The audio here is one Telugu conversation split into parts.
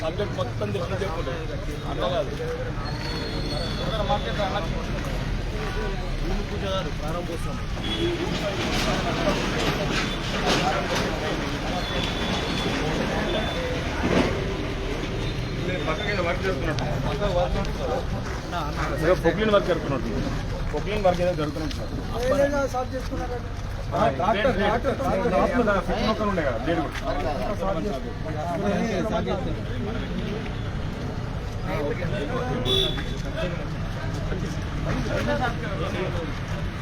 సబ్జెక్ట్ మొత్తం తెలిసి చెప్పలేదు. అట్లా కాదు. గారు ప్రారంభోత్సవం పొక్లిన్ వర్క్ జరుగుతున్నట్టు పొక్లిన్ వర్క్ ఏదో జరుగుతున్నట్టు ఉండే కదా బ్లేడ్ కూడా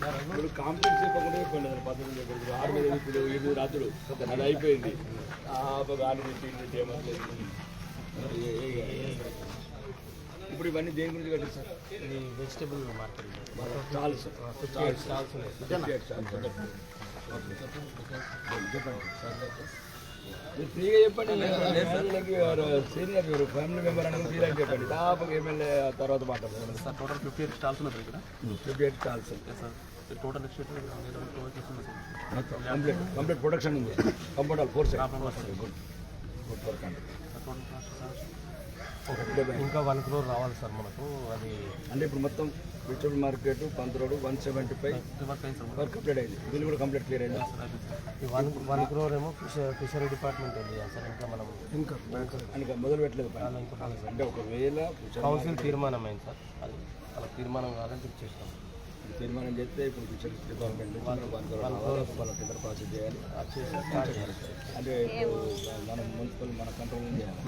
ఇప్పుడు కాంప్లెక్స్ చెప్పకుండా చెప్పండి పద్ధతి చెప్పండి ఆరు మీద ఇప్పుడు ఏడు రాత్రులు. అది అయిపోయింది. ఇప్పుడు ఇవన్నీ దేని గురించి కట్టారు సార్? వెజిటబుల్ మార్కెట్ చాలు సార్. చాలు స్టాల్స్ ఫ్రీగా చెప్పండి. సీనియర్ మీరు ఫ్యామిలీ మెంబర్ అనేది ఫ్రీగా చెప్పండి. టాప్ ఎమ్మెల్యే తర్వాత మాట్లాడతారు sir total fifty eight stalls ఉన్నాయి ఇక్కడ fifty eight sir sir total complete complete production ఉంది. సార్. ఒకటి ఇంకా వన్ క్రోర్ రావాలి సార్ మనకు. అది అంటే ఇప్పుడు మొత్తం vegetable market పంతరోడు one seventy five work complete అయింది. బిల్ కూడా కంప్లీట్ క్లియర్ అయింది. ఈ వన్ వన్ క్రోర్ ఏమో ఫిషర్ ఫిషరీ డిపార్ట్మెంట్ వెళ్ళి సార్? ఇంకా మనం ఇంకా ఇంకా మొదలు పెట్టలేదు అంటే ఒకవేళ కౌన్సిల్ తీర్మానం అయింది సార్. అది. అలా తీర్మానం కావాలని చెక్ చేస్తాం. తీర్మానం చేస్తే ఇప్పుడు ఫిషర్ డిపార్ట్మెంట్ నుంచి వాళ్ళ టెండర్ ప్రాసెస్ చేయాలి. అంటే ఇప్పుడు మనం మున్సిపల్ మన కంట్రోల్ చేయాలి?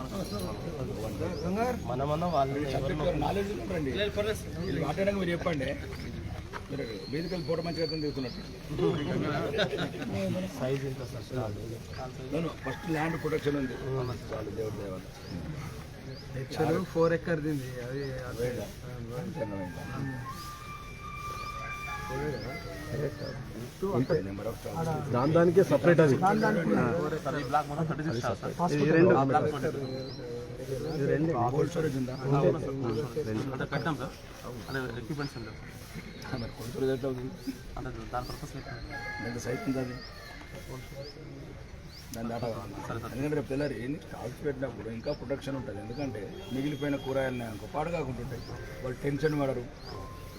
మనమన్నా వాళ్ళు నాలెడ్జ్ ఉండండి వీళ్ళు మాట్లాడడానికి మీరు చెప్పండి. వేదికలు ఫోటో మంచిగా అర్థం తీసుకున్నట్టు ఫస్ట్ ల్యాండ్ ప్రొటెక్షన్ ఉంది. చాలు దేవుడి దేవాలి ఫోర్ ఎక్కర్ దింది అది దాని దానికే సపరేట్ అది. దాని దాటా ఎందుకంటే రేపు తెల్లారి ఏంది పెట్టినప్పుడు ఇంకా ప్రొటెక్షన్ ఉంటుంది ఎందుకంటే మిగిలిపోయిన కూరగాయలని అనుకో పాడు కాకుండా ఉంటాయి వాళ్ళు టెన్షన్ పడరు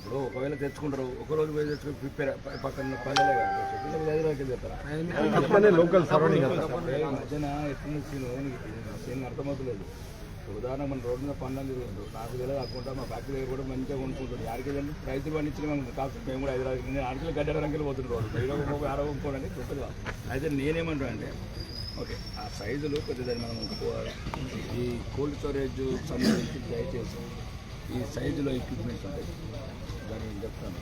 ఇప్పుడు ఒకవేళ తెచ్చుకుంటారు ఒక రోజు పోయి తెచ్చుకుని పక్కన పల్లెలే కాదు. లోకల్ సరౌండింగ్ మధ్యన ఎట్లా సీన్ సీన్ అర్థమవుతలేదు. ఉదాహరణ మన రోడ్డు మీద పండుగ తిరుగుతుంటారు. నాకు తెలియదు అక్కడ మా ఫ్యాక్టరీ దగ్గర కూడా మంచిగా కొనుక్కుంటారు. ఆడికి వెళ్ళండి. రైతులు పండించిన మనం కాదు మేము కూడా హైదరాబాద్ నేను ఆడికి గడ్డ రంగులు పోతుంటారు ఇరవై ముప్పై అరవై ముప్పై ఉంటుంది అయితే నేనేమంటా అంటే ఓకే ఆ సైజులు కొద్దిగా మనం ఈ కోల్డ్ స్టోరేజ్ సంబంధించి దయచేసి ఈ సైజులో ఎక్విప్మెంట్స్ ఉంటాయి. దాన్ని నేను చెప్తాను?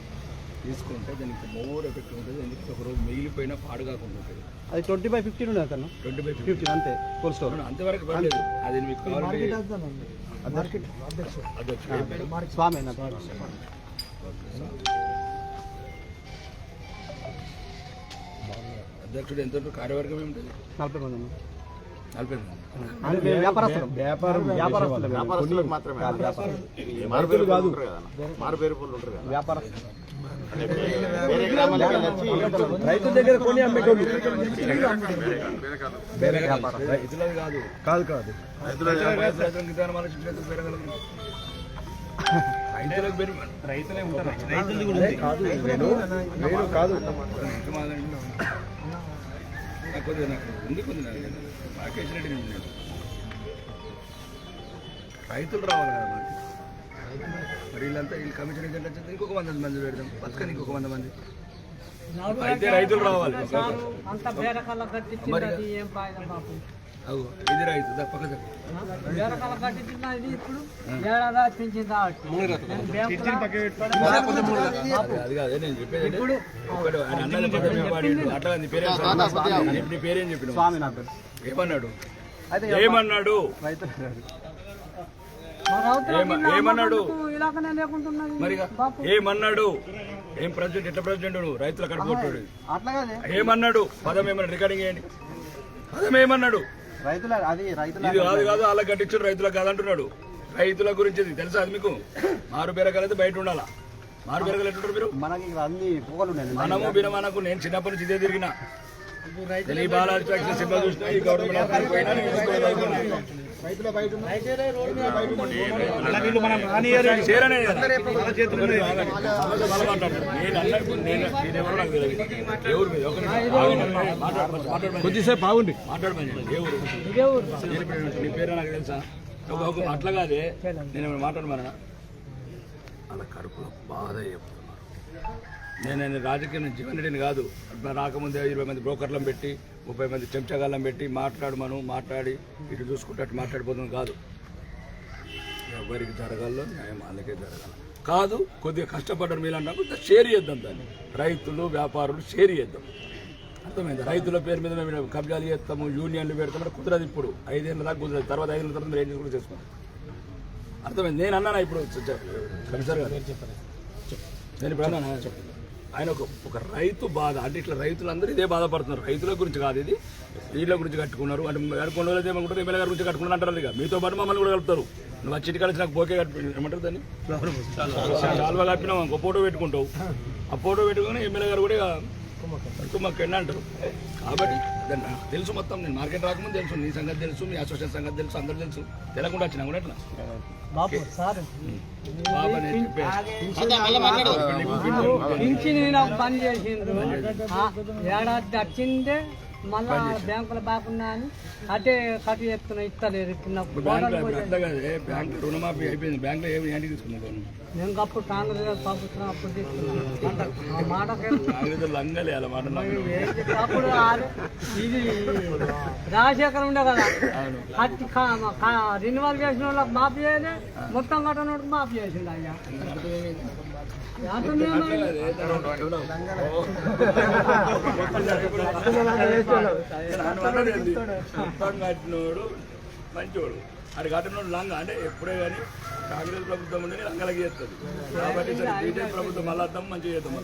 తీసుకుంటే దానికి మోర్ ఎఫెక్ట్ ఉంటుంది. ఎందుకంటే ఒకరోజు మిగిలిపోయినా పాడు కాకుండా ఉంటుంది. అది ట్వంటీ బై ఫిఫ్టీన్ ఉండదు అతను. ట్వంటీ బై ఫిఫ్టీన్ అంతే కోల్డ్ స్టోర్ అంతవరకు పర్లేదు. అది మీకు? స్వామి అధ్యక్షుడు ఎంత కార్యవర్గం ఏమిటి నలభై మంది వ్యాపారస్తులకు మాత్రమే. వ్యాపారం. మారు పేరు కాదు. మారు పేరు పనులు ఉంటారు కదా. వ్యాపారస్తులు. రైతుల దగ్గర కొని అమ్మేటోళ్ళు కాదు. కాదు కాదు. రైతులకు విధానం నాకు కొద్దిగా నాకు ఉంది కొద్దిగా రాకేష్ రెడ్డి ఉంది రైతులు రావాలి కదా మనకి మరి వీళ్ళంతా వీళ్ళు కమిషన్ ఏజెంట్ వచ్చింది ఇంకొక వంద మంది పెడదాం. బతకని ఇంకొక వంద మంది. అయితే రైతులు రావాలి. ఇప్పుడు. అట్లా నీ పేరేం? నీ పేరేం చెప్పిన స్వామి నా పేరు ఏమన్నాడు? ఏమన్నాడు? ఏమన్నాడు? ఏమన్నాడు? ఏం ప్రెసిడెంట్ ఎట్లా ప్రెసిడెంట్ నువ్వు? రైతుల అట్లా కాదే. ఏమన్నాడు? పదం ఏమన్నా రికార్డింగ్ చేయండి. పదం ఏమన్నాడు? రైతుల అది రైతుల ఇది కాదు కాదు అలా కట్టించాడు రైతులకు కాదంటున్నాడు. రైతుల గురించి తెలుసా అది మీకు? మారు బీరకాయలు బయట ఉండాలా? మారు బీరకాయలు ఎట్లుంటారు మీరు? మనకి అన్ని పొగలు మనము బినమనకు నేను చిన్నప్పటి నుంచి ఇదే తిరిగిన. ఈ బాలాజీ ఫ్యాక్టరీ చూసినా ఈ గవర్నమెంట్. కొద్దిసేపు బాగుంది మాట్లాడమని నీ పేరు నాకు తెలుసా? అట్లా కాదే. నేను మాట్లాడమన్నా? అలా కడుపులో బాధ చెప్తున్నారు. నేను రాజకీయం నుంచి కాదు. రాకముందే ఇరవై మంది బ్రోకర్లను పెట్టి ముప్పై మంది చెంచగాళ్ళం పెట్టి మాట్లాడమను మాట్లాడి ఇటు చూసుకుంటే మాట్లాడిపోతుంది కాదు. ఎవరికి జరగాలో న్యాయం వాళ్ళకే జరగాలి. కాదు కొద్దిగా కష్టపడ్డారు మీరు అన్నప్పుడు షేర్ చేద్దాం దాన్ని. రైతులు వ్యాపారులు షేర్ చేద్దాం. అర్థమైంది? రైతుల పేరు మీద మేము కబ్జాలు చేస్తాము యూనియన్లు పెడతాము కుదరదు ఇప్పుడు. ఐదేళ్ళ దాకా కుదరదు. తర్వాత ఐదేళ్ళ తర్వాత రేంజ్ కూడా చేసుకుంటాం అర్థమైంది? నేను అన్నానా ఇప్పుడు? కమిషనర్ గారు. నేను ఇప్పుడు అన్నానా? ఆయన ఒక ఒక రైతు బాధ అంటే ఇట్లా రైతులందరూ ఇదే బాధపడుతున్నారు రైతుల గురించి కాదు ఇది వీళ్ళ గురించి కట్టుకున్నారు అంటే కొన్ని రోజులు ఏమనుకుంటారు ఎమ్మెల్యే గారి గురించి కట్టుకున్నారు అంటారు ఇక మీతో పాటు మమ్మల్ని కూడా కలుపుతారు నువ్వు వచ్చి ఇంటికి కలిసి నాకు బోకే కట్టి ఏమంటారు దాన్ని చాలువా కప్పినావు ఇంకో ఫోటో పెట్టుకుంటావు ఆ ఫోటో పెట్టుకుని ఎమ్మెల్యే గారు కూడా ఎన్న అంటారు కాబట్టి దాన్ని నాకు తెలుసు మొత్తం నేను మార్కెట్ రాకముందు తెలుసు నీ సంగతి తెలుసు మీ అసోసియేషన్ సంగతి తెలుసు అందరూ తెలుసు తెలకుండా వచ్చినా కూడా సార్ బాబా పని చేసిండ్రు ఆ, ఏడాది వచ్చిందే మళ్ళా బ్యాంకుల బాగున్నా అని అటే కట్టు చెప్తున్నా ఇస్తలేరు బ్యాంక్ రుణమాఫీ అయిపోయింది. బ్యాంక్లో ఏమి ఏంటి నేను అప్పుడు కాంగ్రెస్ పంపిస్తున్నా అప్పుడు తీసుకున్నాను. మాట. అప్పుడు ఇది రాజశేఖర్ ఉండే కదా. కట్టి రెన్యువల్ చేసిన వాళ్ళకి మాఫీ చేయలే. మొత్తం కట్టనోడికి మాఫీ చేసిండు అయ్యా. మంచోడు. అది కట్టినోడు లంగ అంటే ఎప్పుడే కానీ కాంగ్రెస్ ప్రభుత్వం ఉండే లంగలకి చేస్తుంది. కాబట్టి సరే బీజేపీ ప్రభుత్వం మళ్ళీ వద్దాం మంచిగా చేద్దాం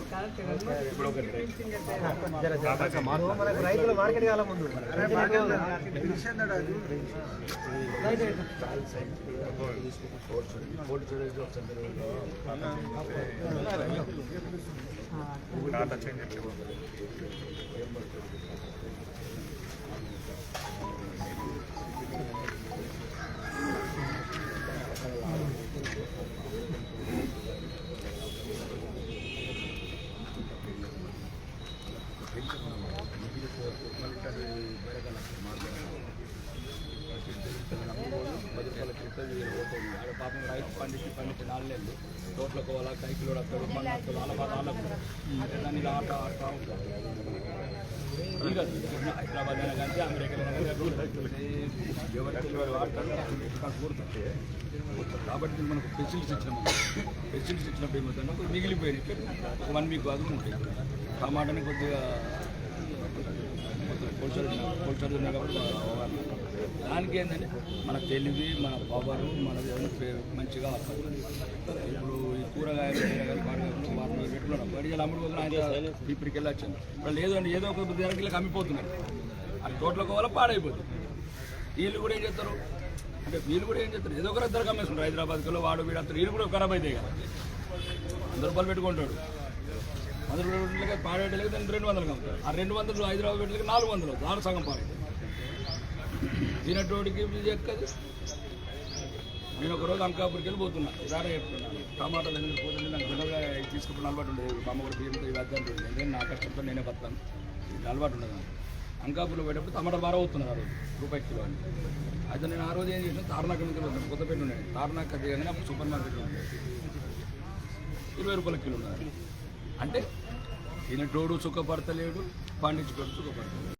ఇప్పుడు ఒకటి రైతుల మార్కెట్ తోటలో కోవాలా కైకిలో వస్తాడు మళ్ళీ వస్తాడు వాళ్ళ వాళ్ళకు అంటే దాన్ని ఇలా ఆట ఆడుతూ ఉంటారు. హైదరాబాద్ అయినా కానీ అమెరికాలో అయినా కానీ ఎవరు కాబట్టి మనకు ఫెసిలిటీస్ ఇచ్చినాము ఫెసిలిటీస్ ఇచ్చినప్పుడు ఏమవుతుందంటే మిగిలిపోయినాయి వన్ వీక్ కాదు ఉంటాయి టమాటాని కొద్దిగా పోల్చారు పోల్చారు ఉన్నాయి కాబట్టి అవగాహన. దానికి ఏంటంటే మన తెలివి మన పవరు మన మంచిగా ఇప్పుడు ఈ కూరగాయలు పెట్టుకున్నాం బడి అమ్ముడు పోతున్నా ఆయన ఇప్పటికి వెళ్ళి వచ్చింది ఇప్పుడు లేదు ఏదో ఒక దగ్గరికి అమ్మిపోతున్నారు. అది తోటలో వల్ల పాడైపోతుంది వీళ్ళు కూడా ఏం చేస్తారు? అంటే వీళ్ళు కూడా ఏం చేస్తారు? ఏదో ఒకరు ఇద్దరు కమ్మేస్తున్నారు హైదరాబాద్లో వాడు వీడు అతను వీళ్ళు కూడా ఖరాబ్ అవుతాయి కదా. వంద రూపాయలు పెట్టుకుంటాడు. వంద రూపాయల పెట్టలేక పాడేటలేక దాన్ని రెండు వందలు అమ్ముతారు. ఆ రెండు వందలు హైదరాబాద్ పెట్టలకి నాలుగు వందలు దాని సగం పాడేది తినటోడికి ఎక్కదు. నేను ఒకరోజు అంకాపూర్కి వెళ్ళి పోతున్నా. చెప్తున్నాను టమాటా దగ్గర పోతుంటే నాకు జనరల్గా తీసుకున్న అలవాటు ఉండేది. మా అమ్మ కూడా బియ్యంతో ఇవి వద్ద అంటుంది నా కష్టంతో నేనే బతాను ఇది అలవాటు ఉండదు నాకు. అంకాపూర్లో పోయేటప్పుడు టమాటా బాగా అవుతున్నారు ఆ రోజు. రూపాయి కిలో అని. అయితే నేను ఆ రోజు ఏం చేసిన తారనాక నుంచి వస్తాను కొత్తపేట ఉండే తారనాక దిగగానే అప్పుడు సూపర్ మార్కెట్ ఉండేది. ఇరవై రూపాయల కిలో ఉన్నారు అంటే ఈయన సుఖపడతలేడు పండించుకోడు సుఖపడతలేడు.